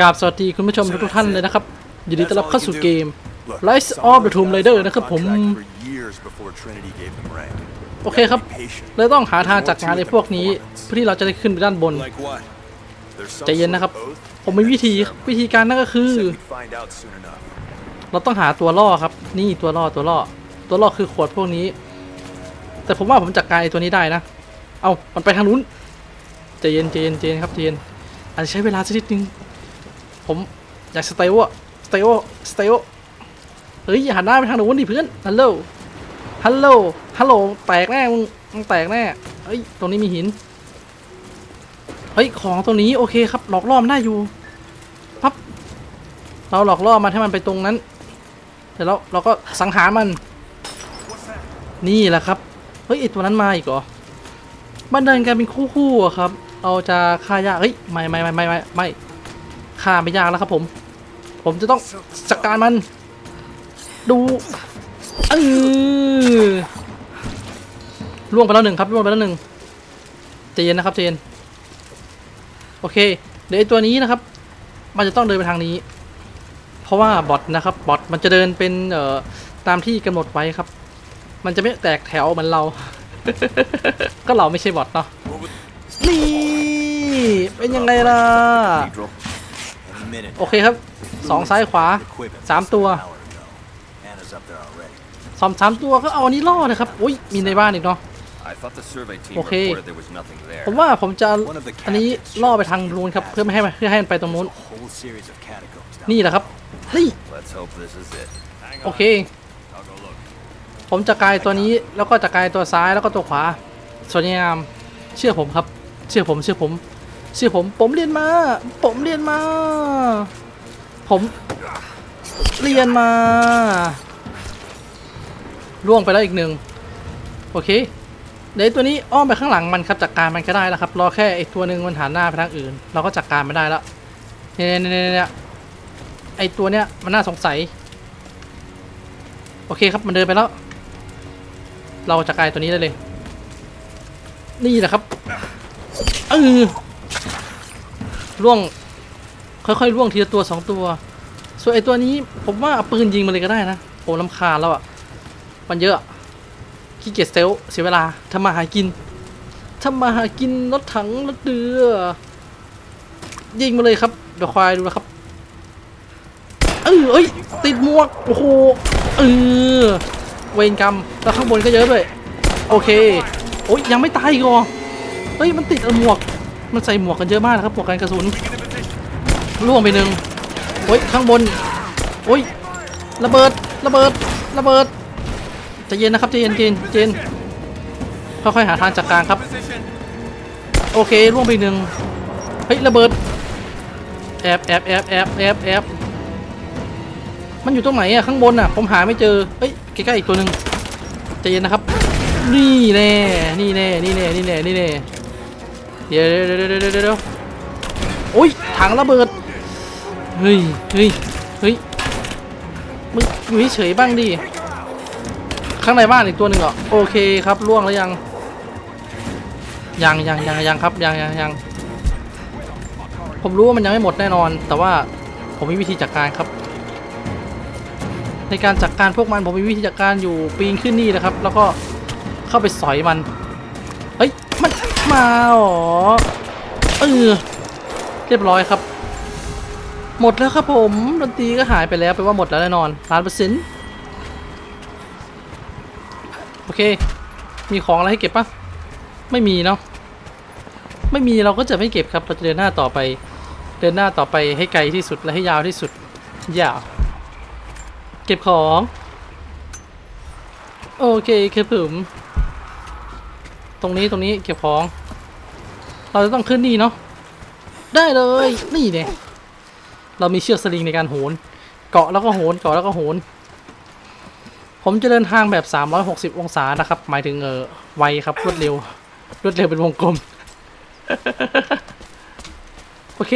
กราบสวัสดีคุณผู้ชมทุกๆท่านเลยนะครับ ยินดีต้อนรับเข้าสู่เกม Rise of the Tomb Raider นะครับผม For years before Trinity gave them rank. โอเคครับเลยต้องหาทางจัดการในพวกนี้ เพื่อที่เราจะได้ขึ้นไปด้านบน Like what? There's some ใจเย็น sort นะครับ of oath? ผมมีวิธีวิธีการนั่นก็คือ Said we'd find out soon enough. เราต้องหาตัวล่อครับ นี่ตัวล่อตัวล่อ ตัวล่อคือขวดพวกนี้ แต่ผมว่าผมจัดการไอ้ตัวนี้ได้นะ เอามันไปทางนู้นใจเย็นใจเย็นใจเย็นครับใจเย็น อาจจะใช้เวลาสักนิดนึง ผมอยากสเตลอะสเตลสเตลเฮ้ยอย่าหันหน้าไปทางนู้นดิเพื่อนฮัลโหลฮัลโหลฮัลโหลแตกแน่มึงมึงแตกแน่เฮ้ยตรงนี้มีหินเฮ้ยของตรงนี้โอเคครับหลอกล่อมันได้อยู่ปั๊บเราหลอกล่อมันให้มันไปตรงนั้นเดี๋ยวเราเราก็สังหารมัน นี่แหละครับเฮ้ยไอตัวนั้นมาอีกเหรอมันเดินกันเป็นคู่ๆครับ เอาจะฆ่ายากเฮ้ยไม่ไม่ไม่ไม่ไม่ไม่ฆ่าไม่ยากแล้วครับผม ผมจะต้องจัดการมัน ดูเออล่วงไปแล้วหนึ่งครับล่วงไปแล้วหนึ่งใจนนะครับใจนโอเค เดี๋ยวไอตัวนี้นะครับ มันจะต้องเดินไปทางนี้ เพราะว่าบอทนะครับบอทมันจะเดินเป็นเอ่อตามที่กำหนดไว้ครับ มันจะไม่แตกแถวเหมือนเรา ก็เราไม่ใช่บอทเนาะนี่ เป็นยังไงล่ะ โอเคครับสองซ้ายขวาสามตัวสองสามตัวก็เอาอันนี้ล่อนะครับอุ้ยมีในบ้านอีกเนาะ I thought the survey team Okay. reported there was nothing there. ผมว่าผมจะอันนี้ล่อไปทางนู้นครับเพื่อไม่ให้เพื่อให้มันไปตรงนู้น นี่แหละครับนี่โอเค ผมจะกลายตัวนี้แล้วก็จะกลายตัวซ้ายแล้วก็ตัวขวาสวยงามเชื่อผมครับ เชื่อผมเชื่อผม ชื่อผมผมเรียนมา ผมเรียนมา ผมเรียนมาล่วงไปแล้วอีกหนึ่งโอเคเดี๋ยวตัวนี้อ้อมไปข้างหลังมันครับจัดการมันก็ได้แล้วครับรอแค่ไอตัวหนึ่งมันหันหน้าไปทางอื่น เราก็จัดการมันได้แล้วเนี่ยเนี่ยเนี่ยเนไอตัวเนี้ยมันน่าสงสัย โอเคครับมันเดินไปแล้ว เราจะกลายตัวนี้ได้เลย นี่แหละครับเออ ล่วง ค่อยๆล่วงทีละตัวสองตัว ส่วนไอตัวนี้ผมว่าเอาปืนยิงมันเลยก็ได้นะโอ้ลำคาญแล้วอะ มันเยอะขี้เกียจเซลลเสียเวลาทำมาหากินทำมาหากินรถถังรถเรือยิงมาเลยครับเดี๋ยวควายดูนะครับเออเอ้ยติดหมวกโอ้โหเออเวรกรรมแล้วข้างบนก็เยอะด้วยโอเคโอ้ยยังไม่ตายอีกเหรอเฮ้ยมันติดหมวก มันใส่หมวกกันเยอะมากนะครับหมวกกันกระสุนล่วงไปหนึ่งโอ้ยข้างบนโอ้ยระเบิดระเบิดระเบิดใจเย็นนะครับใจเย็นใจเย็นใจเย็นค่อยๆหาทางจัดการครับ โอเคล่วงไปหนึ่งเฮ้ยระเบิดแอบแอบแอบแอบแอบแอบมันอยู่ตรงไหนอะข้างบนอะผมหาไม่เจอเฮ้ยใกล้ๆอีกตัวหนึ่งใจเย็นนะครับ นี่แน่นี่แน่นี่แน่นี่แน่นี่แน่ เดี๋ยวเดี๋ยวเดี๋ยวเดี๋ยวเดี๋ยวโอ้ยถังระเบิด เฮ้ยเฮ้ยเฮ้ยมึงอยู่เฉยๆบ้างดิ ข้างในบ้านอีกตัวหนึ่งเหรอ โอเคครับล่วงแล้วยัง ยังยังยังยังครับยังยังยัง ผมรู้ว่ามันยังไม่หมดแน่นอน แต่ว่าผมมีวิธีจัดการครับ ในการจัดการพวกมันผมมีวิธีจัดการอยู่ปีนขึ้นนี่นะครับ แล้วก็เข้าไปสอยมันเฮ้ย มาเหรอเออเรียบร้อยครับ หมดแล้วครับผมดนตรีก็หายไปแล้วแปลว่าหมดแล้วแน่นอนล้านเปอร์เซ็นต์โอเค มีของอะไรให้เก็บปะไม่มีเนาะไม่มีเราก็จะไม่เก็บครับเราจะเดินหน้าต่อไป เดินหน้าต่อไปให้ไกลที่สุดและให้ยาวที่สุดยาวเก็บของโอเคครับผมตรงนี้ตรงนี้เก็บของ เราจะต้องขึ้นนี่เนาะได้เลยนี่เนี่ยเรามีเชือกสลิงในการโหน เกาะแล้วก็โหนเกาะแล้วก็โหน ผมจะเดินทางแบบ 360 องศานะครับ หมายถึงเออไวครับรวดเร็วรวดเร็วเป็นวงกลม โอเค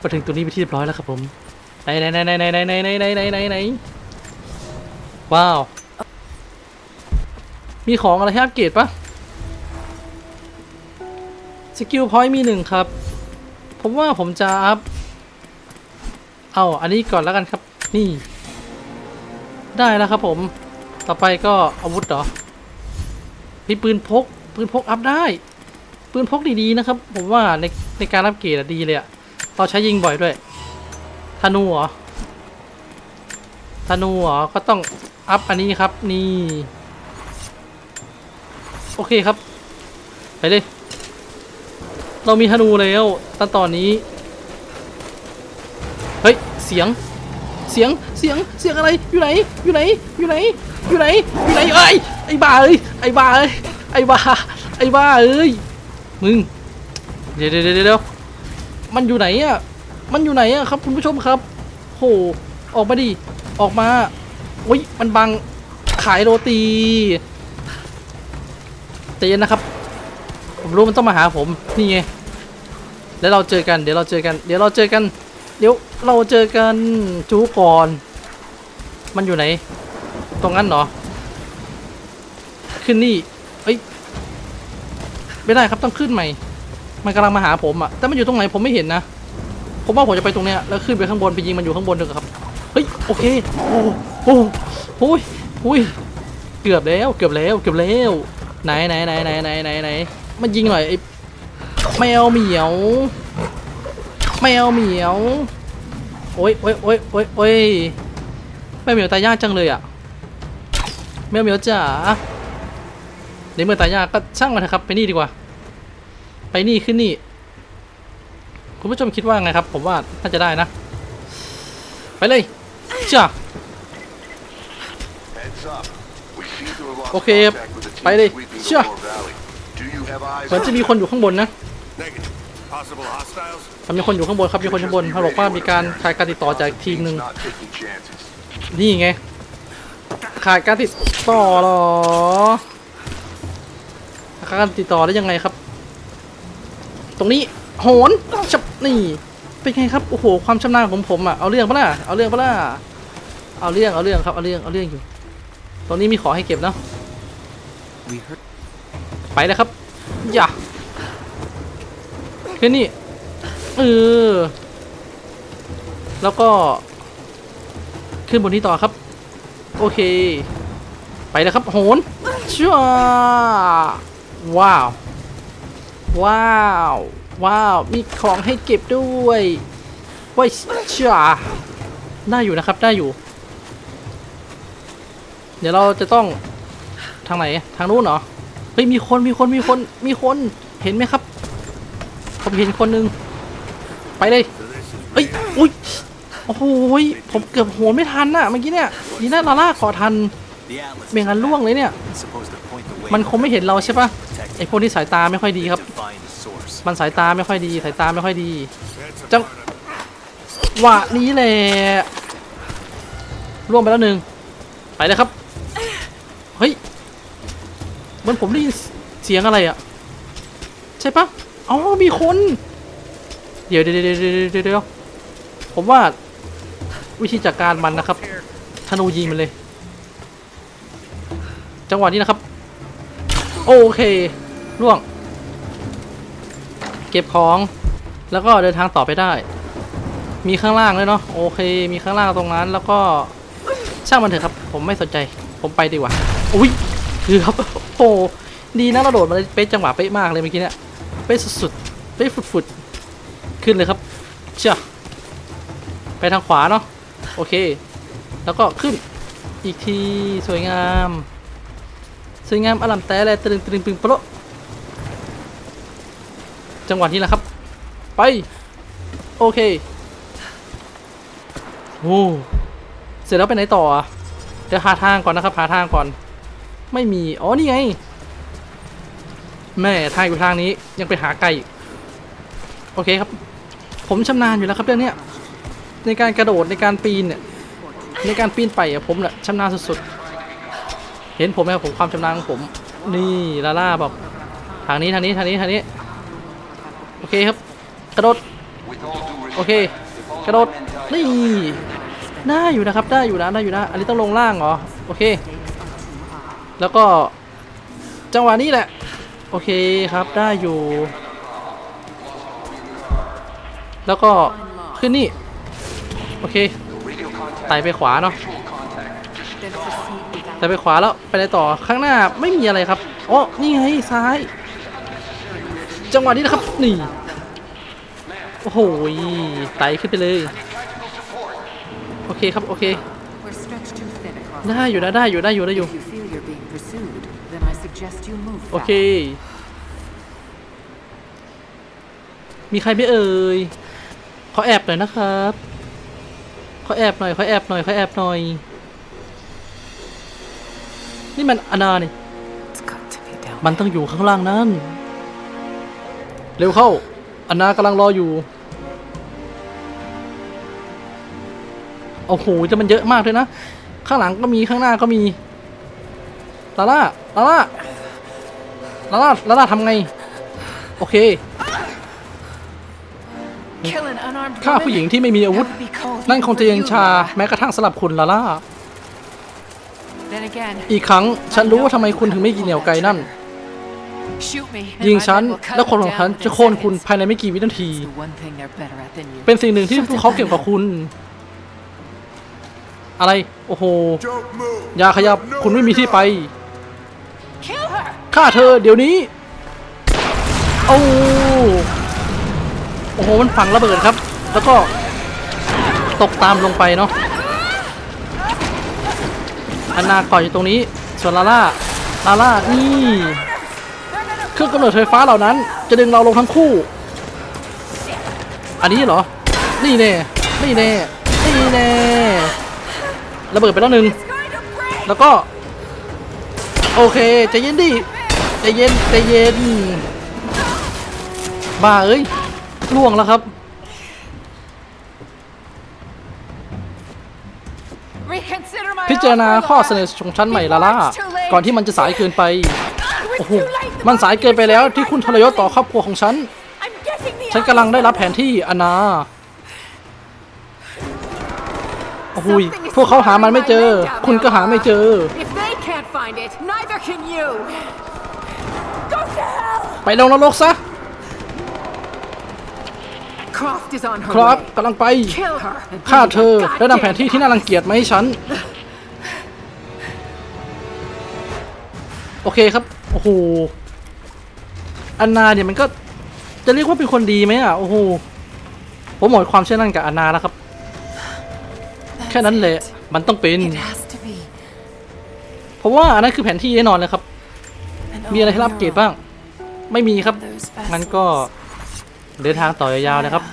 มาถึงตัวนี้ไปที่เรียบร้อยแล้วครับผมไหนไหนไหนไหนไหนไหนไหนไหนไหนไหนไหนว้าว มีของอะไรให้อัปเกรดปะ สกิลพอยต์มีหนึ่งครับ ผมว่าผมจะอัพ เอาอันนี้ก่อนแล้วกันครับ นี่ ได้แล้วครับผม ต่อไปก็อาวุธเหรอพี่ปืนพก ปืนพกอัพได้ ปืนพกดีๆนะครับ ผมว่าในในการอัพเกรดดีเลยอะเราใช้ยิงบ่อยด้วยธนูเหรอธนูเหรอ ก็ต้องอัพอันนี้ครับ นี่ โอเคครับ ไปเลย เรามีธนูแล้วตั้งตอนนี้ เฮ้ย เสียง เสียง เสียง เสียงอะไร อยู่ไหน อยู่ไหน อยู่ไหน อยู่ไหน อยู่ไหนเอ้ย ไอ้บ้าเอ้ย ไอ้บ้าเอ้ย ไอ้บ้า ไอ้บ้าเอ้ย มึง เดี๋ยวเดี๋ยวเดี๋ยวเดี๋ยวมันอยู่ไหนอะมันอยู่ไหนอะครับคุณผู้ชมครับ โห ออกมาดิ ออกมาโอ้ย มันบัง ขายโรตีใจเย็นนะครับ ผมรู้มันต้องมาหาผม นี่ไง แล้วเราเจอกัน เดี๋ยวเราเจอกัน เดี๋ยวเราเจอกัน เดี๋ยวเราเจอกันจูก่อน มันอยู่ไหน ตรงนั้นเหรอ ขึ้นนี่ เอ้ย ไม่ได้ครับต้องขึ้นใหม่ มันกำลังมาหาผมอะแต่มันอยู่ตรงไหนผมไม่เห็นนะ ผมว่าผมจะไปตรงเนี้ย แล้วขึ้นไปข้างบนไปยิงมันอยู่ข้างบนดีกว่าครับ เฮ้ย โอเค โอ้โหโอ้ยโอ้ยเกือบแล้ว เกือบแล้ว เกือบแล้ว ไหนไหนไหนไหนไหนไหน มันยิงหน่อยไอ้แมวเหมียว แมวเหมียว โอ้ยโอ้ยโอ้ยโอ้ยโอ้ยแมวเหมียวตายยากจังเลยอะแมวเหมียวจ๋าในเมื่อตายยากก็ช่างมันเถอะครับ ไปนี่ดีกว่า ไปนี่ขึ้นนี่ คุณผู้ชมคิดว่าไงครับ ผมว่าน่าจะได้นะ ไปเลยเชื่อ Heads up. We seem to have lost โอเคครับ contact with the team ไปเลย sweeping เชื่อ เหมือน on จะมี them? คนอยู่ข้างบนนะ Negative. Possible hostiles? มันมีคนอยู่ข้างบนครับมีคนข้างบนเขาบอกว่ามีการขาดการติดต่อจากทีมหนึ่ง Not taking chances. นี่ไงขาดการติดต่อเหรอขาดการติดต่อได้ยังไงครับ ตรงนี้โหนชับนี่เป็นไงครับโอ้โหความชำนาญของผมอะเอาเรื่องปะล่ะเอาเรื่องปะล่ะเอาเรื่องเอาเรื่องครับเอาเรื่องเอาเรื่องอยู่ ตรงนี้มีของให้เก็บเนาะ We heard ไปเลยครับ อย่าแค่นี้เออแล้วก็ ขึ้นบนนี้ต่อครับ โอเค ไปเลยครับ โหนชัวว้าว ว้าว ว้าว มีของให้เก็บด้วยว้ายชัวได้อยู่นะครับ ได้อยู่ เดี๋ยวเราจะต้องทางไหน ทางนู้นเหรอ เฮ้ยมีคนมีคนมีคนมีคนเห็นไหมครับ ผมเห็นคนหนึ่งไปเลยเอ้ยอุ้ยโอ้โหยผมเกือบโหนไม่ทันน่ะเมื่อกี้เนี่ยดีน่าลาล่าขอทันเบงกันล่วงเลยเนี่ย มันคงไม่เห็นเราใช่ปะไอพวกที่สายตาไม่ค่อยดีครับ มันสายตาไม่ค่อยดี สายตาไม่ค่อยดี That's a Don't- part of หวะนี้แหละล่วงไปแล้วหนึ่งไปเลยครับ เหมันผมได้ยินเสียงอะไรอะใช่ปะอ๋อมีคน เดี๋ยวเดี๋ยวเดี๋ยวเดี๋ยวผมว่าวิธีจัดการมันนะครับธนูยิงมันเลย จังหวะนี้นะครับ โอเคล่วง เก็บของแล้วก็เดินทางต่อไปได้ มีข้างล่างเลยเนาะโอเค มีข้างล่างตรงนั้น แล้วก็ช่างมันเถอะครับ ผมไม่สนใจ ผมไปดีกว่า อุ้ยคือครับ ดีนะเราโดดมาเป๊ะจังหวะเป๊ะมากเลยเมื่อกี้เนี่ยเป๊ะสุดๆเป๊ะฝุดๆขึ้นเลยครับเชื่อไปทางขวาเนาะโอเค แล้วก็ขึ้นอีกทีสวยงาม สวยงามอลัมแต่อะไรตรึงตรึงปึงโปะจังหวะนี้แหละครับ ไป โอเคโอ้เสร็จแล้วไปไหนต่อเดี๋ยวหาทางก่อนนะครับหาทางก่อน ไม่มี อ๋อ นี่ไง แม่ทางอยู่ทางนี้ยังไปหาไก่อีกโอเคครับ ผมชำนาญอยู่แล้วครับเรื่องนี้ในการกระโดดในการปีนเนี่ยในการปีนไปอะผมเนี่ยชำนาญสุดๆ เห็นผมไหมครับผมความชำนาญของผม นี่ลาล่าบอกทางนี้ทางนี้ทางนี้ทางนี้ โอเคครับ กระโดด โอเค กระโดด นี่ ได้อยู่นะครับ ได้อยู่นะ ได้อยู่นะ อันนี้ต้องลงล่างเหรอ โอเค แล้วก็จังหวะนี้แหละ โอเคครับได้อยู่ แล้วก็ขึ้นนี่ โอเคไต่ไปขวาเนาะไต่ไปขวาแล้วไปไหนต่อข้างหน้าไม่มีอะไรครับอ๋อนี่ไงซ้าย จังหวะนี้นะครับนี่โอ้โหไต่ขึ้นไปเลย โอเคครับ โอเค ได้อยู่นะได้อยู่ได้อยู่ได้อยู่ โอเค fast. มีใครไม่เอ่ยขอแอบหน่อยนะครับขอแอบหน่อยขอแอบหน่อยขอแอบหน่อย นี่มันอนาเนี่ย It's got to be down มันต้องอยู่ข้างล่างนั้น เร็วเข้าอนนากำลังรออยู่ โอ้โหจะมันเยอะมากเลยนะ ข้างหลังก็มีข้างหน้าก็มี ลาล่า ลาล่า ลาล่าลาล่าทำไง โอเค Kill an unarmed ฆ่าผู้หญิงที่ไม่มีอาวุธ That would be cold นั่นคงจะ even ยัง for ชา you, แม้กระทั่งสำหรับคุณลาล่า Then again, อีกครั้งฉันรู้ว่าทำไมคุณถึงไม่กินเหนียวไก่นั่น shoot me. and ยิง my ฉัน men will cut แล้วคน them ของฉัน down จะ in โค่นคุณ seconds. ภายในไม่กี่วินาที It's the one thing they're better at than you. เป็นสิ่งหนึ่งที่พวกเขาเก่งกว่าคุณ อะไร โอ้โห อย่าขยับ คุณไม่มีที่ไป Kill her! ฆ่าเธอเดี๋ยวนี้โอ้โอ้โหมันฝังระเบิดครับ แล้วก็ตกตามลงไปเนาะอันนาก่อนอยู่ตรงนี้ ส่วนลาล่าลาล่านี่เครื่องกำเนิดไฟฟ้าเหล่านั้น จะดึงเราลงทั้งคู่ อันนี้เหรอ นี่แน่ นี่แน่ นี่แน่ระเบิดไปแล้วหนึ่งแล้วก็ โอเคใจเย็นดิ ใจเย็นใจเย็น บ้าเอ้ยล่วงแล้วครับ Reconsider my พิจารณา offer, ข้อ Laura. เสนอของฉันใหม่ลาล่า ก่อนที่มันจะสายเกินไปโอ้โหมันสายเกินไปแล้วที่คุณทรยศต่อครอบครัวของฉัน I'm getting the ฉันกำลังได้รับแผนที่อนาโอ้โหยพวกเขาหามันไม่เจอ คุณก็หาไม่เจอ ไปลงนรกซะ Croft is on her ครับ way. กำลังไป Kill her. and ฆ่า bring เธอ the และนำแผนที่ที่น่ารังเกียจมาให้ฉัน โอเคครับ โอ้โหอันนาเนี่ยมันก็จะเรียกว่าเป็นคนดีไหมอะ โอ้โห ผมหมดความเชื่อมั่นกับอันนาแล้วครับ แค่นั้นแหละ มันต้องเป็น It has to be. เพราะว่าอันนั้นคือแผนที่แน่นอนเลยครับ มีอะไรให้รับเกรดบ้าง ไม่มีครับ งั้นก็เดินทางต่อยาวๆนะครับ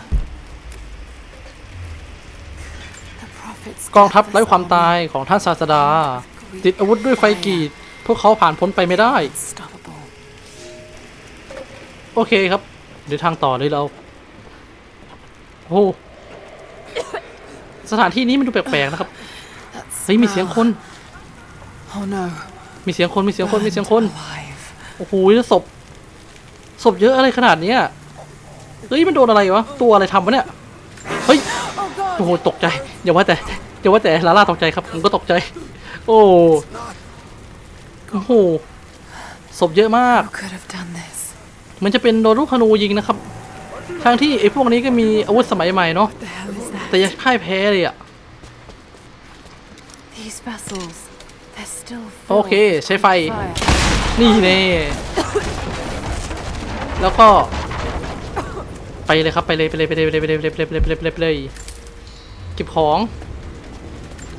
กองทัพไร้ความตายของท่านศาสดา ติดอาวุธด้วยไฟกรีด พวกเขาผ่านพ้นไปไม่ได้ Unstoppable. โอเคครับ เดินทางต่อเลยเราโอ้โหสถานที่นี้มันดูแปลกๆนะครับเฮ้ยมีเสียงคน Oh no. มีเสียงคนมีเสียงคนมีเสียงคน Alive. โอ้โหแล้วศพ ศพเยอะอะไรขนาดเนี้ยเฮ้ยมันโดนอะไรวะตัวอะไรทำวะเนี่ยเฮ้ยโอ้โหตกใจอย่าว่าแต่อย่าว่าแต่ลาล่าตกใจครับผมก็ตกใจ โอ้โอ้โหศพเยอะมาก Who could have done this? มันจะเป็นโดนลูกธนูยิงนะครับทั้งที่ไอ้พวกนี้ก็มีอาวุธสมัยใหม่เนาะ The hell is that? แต่ยังพ่ายแพ้เลยอะ These vessels. They're still โอเค filled ใช้ไฟ with fire. นี่เน่ แล้วก็ ไปเลยครับไปเลยไปเลยไปเลยไปเลยไปเลยไปเลยไปเลยไปเลยไปเลยไปเลยเก็บของ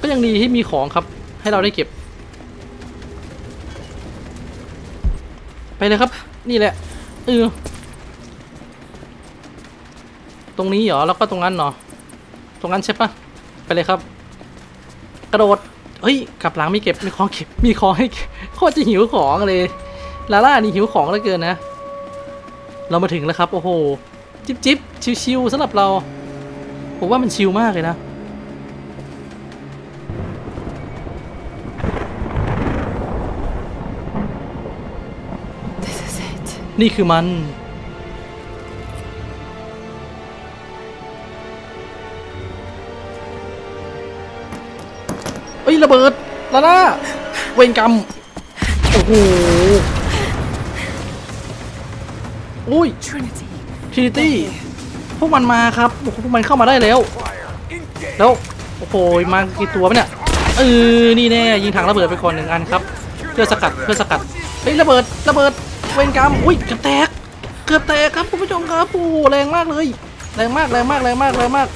ก็ยังดีที่มีของครับ ให้เราได้เก็บ ไปเลยครับ นี่แหละเออตรงนี้เหรอแล้วก็ตรงนั้นเนาะตรงนั้นใช่ปะไปเลยครับ กระโดดเฮ้ยกลับหลังมีเก็บมีของเก็บมีของให้โคตรจะหิวของเลยลาล่านี่หิวของเหลือเกินนะ เรามาถึงแล้วครับ โอ้โห จิบจิบชิวๆสำหรับเรา ผมว่ามันชิลมากเลยนะ This is it. นี่คือมัน เอ้ย ระเบิด ลาล่าเวรกรรม โอ้โห อุ้ย Trinity. ทรินิตี้พวกมันมาครับโอ้โหพวกมันเข้ามาได้แล้ว แล้วโอ้โหมากี่ตัวปะเนี่ยเออนี่แน่ยิงถังระเบิดไปก่อนหนึ่งอันครับ เพื่อสกัดเพื่อสกัดเฮ้ยระเบิดระเบิดเวนกรรมอุ้ยเกือบแตกเกือบแตกครับคุณผู้ชมครับโอ้โหแรงมากเลยแรงมากแรงมากแรงมากแรงมาก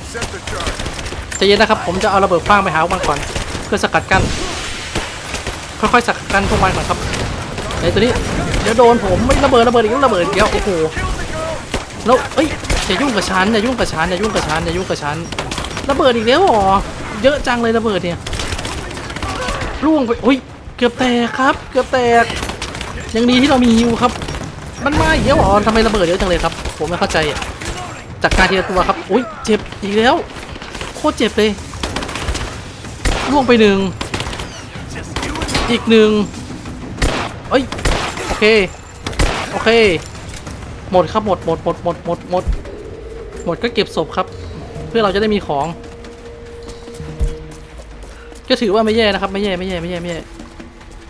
ใจเย็นนะครับ ผมจะเอาระเบิดฟางไปหาพวกมันก่อน เพื่อสกัดกั้นค่อยๆสกัดกั้นพวกมันก่อนครับ ไอ้ตัวนี้เดี๋ยวโดนผมไม่ระเบิดระเบิดอีกแล้วระเบิดอีกแล้วโอ้โหแล้วเอ้ยอย่ายุ่งกับฉันอย่ายุ่งกับฉันอย่ายุ่งกับฉันอย่ายุ่งกับฉันระเบิดอีกแล้วเหรอเยอะจังเลยระเบิดเนี่ยร่วงไปอุ้ยเกือบแตกครับ เกือบแตกยังดีที่เรามีฮิวครับ มันมาอีกแล้วเหรอทำไมระเบิดเยอะจังเลยครับ ผมไม่เข้าใจอะจากการทีละตัวครับอุ้ยเจ็บอีกแล้วโคตรเจ็บเลยร่วงไปหนึ่งอีกหนึ่ง อ้ยโอเคโอเค หมดครับหมดหมดหมดหมดหมดหมดหมดก็เก็บศพครับ เพื่อเราจะได้มีของ ก็ถือว่าไม่แย่นะครับ ไม่แย่ไม่แย่ไม่แย่ไม่แย่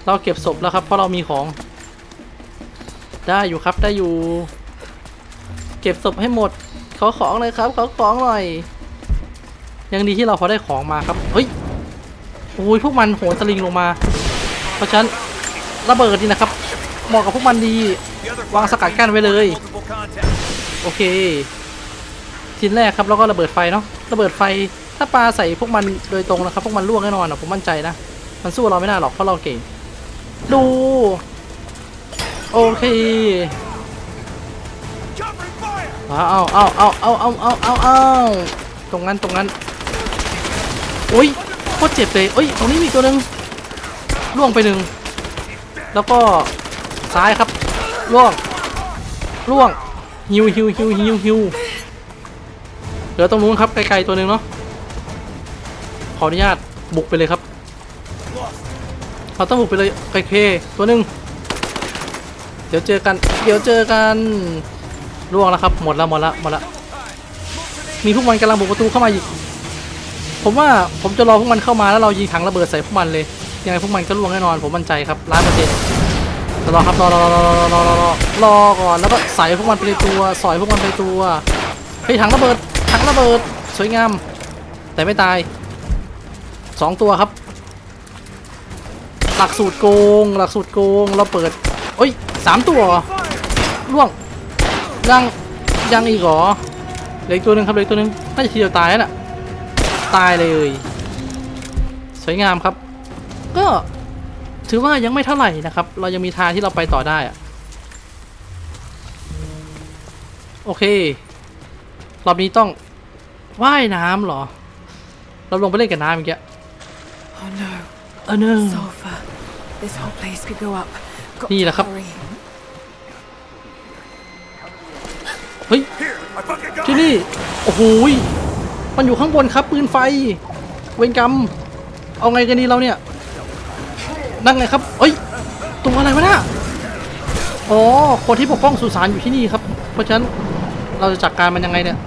เราเก็บศพแล้วครับเพราะเรามีของ ได้อยู่ครับได้อยู่ เก็บศพให้หมดขอของเลยครับขอของหน่อย ยังดีที่เราพอได้ของมาครับเฮ้ยโอ้ยพวกมันโหนสลิงลงมา เพราะฉะนั้น ระเบิดนี่นะครับเหมาะกับพวกมันดีวางสกัดกั้นไว้เลย โอเคชิ้นแรกครับแล้วก็ระเบิดไฟเนาะระเบิดไฟถ้าปลาใส่พวกมันโดยตรงนะครับ พวกมันล่วงแน่นอนอะผมมั่นใจนะมันสู้เราไม่ได้หรอกเพราะเราเก่ง ดู โอเคเอาเอาเอาเอาเอาเอาเอาเอาเอาตรงนั้นตรงนั้นโอ้ยโคตรเจ็บเลยเอ้ยตรงนี้มีตัวหนึ่งล่วงไปหนึ่ง แล้วก็ซ้ายครับล่วงล่วงฮิวฮิวฮิวฮิวฮิวเหลือตรงนู้นครับไกลๆตัวหนึ่งเนาะขออนุญาตบุกไปเลยครับเราต้องบุกไปเลยไกลเคตัวหนึ่งเดี๋ยวเจอกันเดี๋ยวเจอกันล่วงแล้วครับหมดแล้วหมดแล้วหมดแล้วมีพวกมันกำลังบุกประตูเข้ามาอีกผมว่าผมจะรอพวกมันเข้ามาแล้วเรายิงถังระเบิดใส่พวกมันเลย ยังไงพวกมันก็ล่วงแน่นอนผมมั่นใจครับร้อยเปอร์เซ็นต์รอครับรอรอรอรอรอรอรอรอก่อนแล้วก็ใส่พวกมันไปตัวสอยพวกมันไปตัวเฮ้ยถังระเบิดถังระเบิดสวยงามแต่ไม่ตายสองตัวครับ หลักสูตรโกง หลักสูตรโกงเราเปิดเอ้ยสามตัวล่วงยังยังอีกหรอเหลืออีกตัวหนึ่งครับเหลืออีกตัวหนึ่งน่าจะทีเดียวตายแล้วน่ะตายเลย สวยงามครับ ก็ถือว่ายังไม่เท่าไหร่นะครับ เรายังมีทางที่เราไปต่อได้อะโอเค รอบนี้ต้องว่ายน้ำเหรอ เราลงไปเล่นกับน้ำเมื่อกี้ Oh no, เออเนอะ sulfur. This whole place could go up. Got นี่ to แหละครับ hurry. เฮ้ย Here, I fucking got ที่นี่ โอ้โหยมันอยู่ข้างบนครับ ปืนไฟ เวรกรรม เอาไงกันดีเราเนี่ย นั่งไงครับเอ้ยตัวอะไรวะน่ะอ๋อคนที่ปกป้องสุสานอยู่ที่นี่ครับ เพราะฉะนั้นเราจะจัดการมันยังไงเนี่ย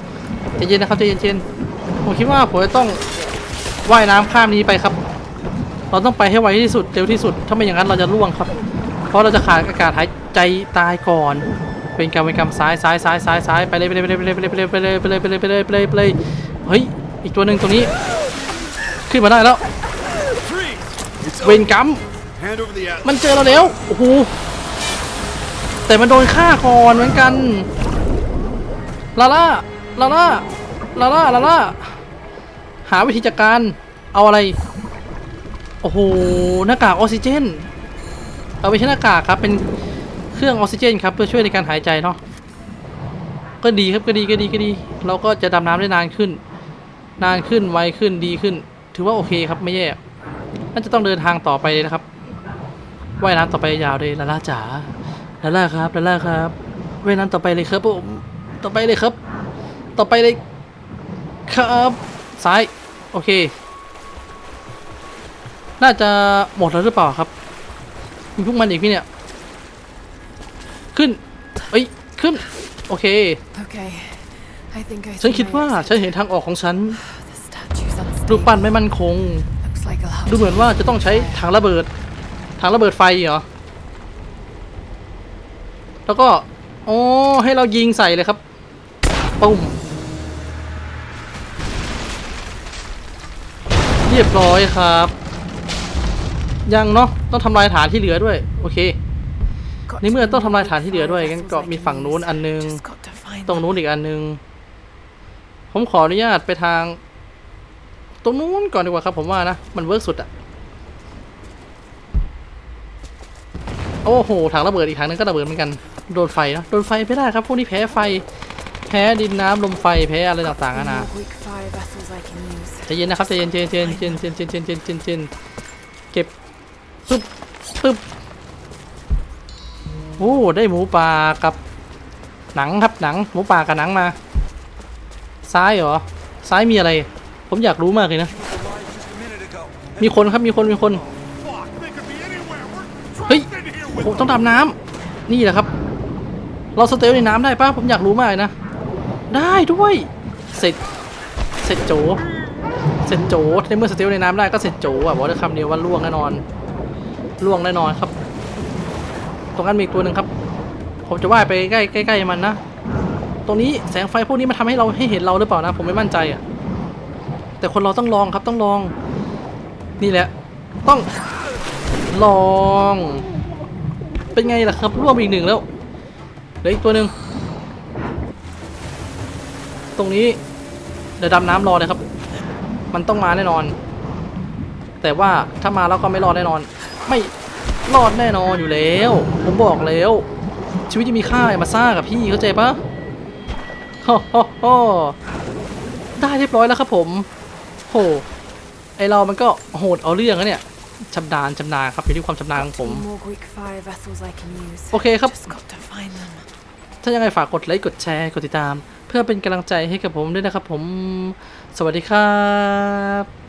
ใจเย็นนะครับใจเย็นๆผมคิดว่าผมจะต้องว่ายน้ำข้ามนี้ไปครับ เราต้องไปให้ไวที่สุดเร็วที่สุด ถ้าไม่อย่างนั้นเราจะล่วงครับ เพราะเราจะขาดอากาศหายใจตายก่อน เป็นกรรมเป็นกรรมซ้ายซ้ายซ้ายซ้ายซ้ายไปเลยไปเลยไปเลยไปเลยไปเลยไปเลยไปเลยไปเลยไปเลยไปเลยไปเลยเฮ้ยอีกตัวหนึ่งตรงนี้ ขึ้นมาได้แล้วเวรกรรม มันเจอเราแล้ว โอ้โห แต่มันโดนฆ่าก่อนเหมือนกัน ลาล่า ลาล่า ลาล่า ลาล่า หาวิธีจัดการ เอาอะไร โอ้โห หน้ากากออกซิเจน เอาไม่ใช่หน้ากากครับ เป็นเครื่องออกซิเจนครับ เพื่อช่วยในการหายใจเนาะ ก็ดีครับ ก็ดี ก็ดี ก็ดี เราก็จะดำน้ำได้นานขึ้น นานขึ้น ไวขึ้น ดีขึ้น ถือว่าโอเคครับ ไม่แย่น่าจะต้องเดินทางต่อไปเลยนะครับ ว่ายน้ำต่อไปยาวเลยลาล่าจ๋าลาล่าครับลาล่าครับว่ายน้ำต่อไปเลยครับผมต่อไปเลยครับ ต่อไปเลยครับซ้ายโอเค น่าจะหมดแล้วหรือเปล่าครับมีพวกมันอีกพี่เนี่ย ขึ้นเอ้ยขึ้น โอเค Okay, I think I ฉัน see คิด my ว่า exit. ฉันเห็นทางออกของฉัน The statue's รูป unstable. ปั้นไม่มั่นคง Looks like I'll have ดูเหมือนว่าจะต้องใช้ถังระเบิด ถังระเบิดไฟเหรอ แล้วก็ โอ้ให้เรายิงใส่เลยครับปุ้มเรียบร้อยครับ ยังเนาะต้องทำลายฐานที่เหลือด้วย โอเคในเมื่อต้องทำลายฐานที่เหลือด้วยงั้นก็มีฝั่งนู้นอันนึง ตรงนู้นอีกอันนึง ผมขออนุญาตไปทาง ตรงนู้นก่อนดีกว่าครับผมว่านะ มันเวิร์กสุดอะ โอ้โหถังระเบิดอีกถังนึงก็ระเบิดเหมือนกันโดนไฟนะโดนไฟไม่ได้ครับพวกนี้แพ้ไฟ แพ้ดินน้ำลมไฟแพ้อะไรต่างๆนะนาใจเย็นนะครับใจเย็นใจเย็นใจเย็นใจเย็นใจเย็นใจเย็นใจเย็นเก็บปึ๊บปึ๊บโอ้ได้หมูป่ากับหนังครับหนังหมูป่ากับหนังมา ซ้ายเหรอซ้ายมีอะไร ผมอยากรู้มากเลยนะ มีคนครับมีคนมีคน ผมต้องดำน้ำนี่แหละครับ เราสเตลในน้ำได้ปะผมอยากรู้มากเลยนะได้ด้วย เสร็จเสร็จโจเสร็จโจในเมื่อสเตลในน้ำได้ก็เสร็จโจอะบอกได้คำเดียวว่าล่วงแน่นอนล่วงแน่นอนครับ ตรงนั้นมีตัวหนึ่งครับ ผมจะว่ายไปใกล้ใกล้ใกล้มันนะตรงนี้แสงไฟพวกนี้มันทำให้เราให้เห็นเราหรือเปล่านะ ผมไม่มั่นใจอะแต่คนเราต้องลองครับต้องลอง นี่แหละ ต้องลอง เป็นไงล่ะครับร่วมอีกหนึ่งแล้วเหลืออีกตัวหนึ่งตรงนี้เดี๋ยวดำน้ำรอเลยครับ มันต้องมาแน่นอน แต่ว่าถ้ามาแล้วก็ไม่รอดแน่นอน ไม่รอดแน่นอนอยู่แล้ว ผมบอกแล้ว ชีวิตจะมีค่าอย่ามาซ่ากับพี่เข้าใจปะฮ่อฮ่อฮ่อได้เรียบร้อยแล้วครับผมโหไอเรามันก็โหดเอาเรื่องนะเนี่ย ชำนาญชำนาญครับอยู่ที่ความชำนาญของผม Two more Greek fire vessels I can use. โอเคครับ Just got to find them. ถ้ายังไงฝากกดไลค์กดแชร์กดติดตาม เพื่อเป็นกำลังใจให้กับผมด้วยนะครับผม สวัสดีครับ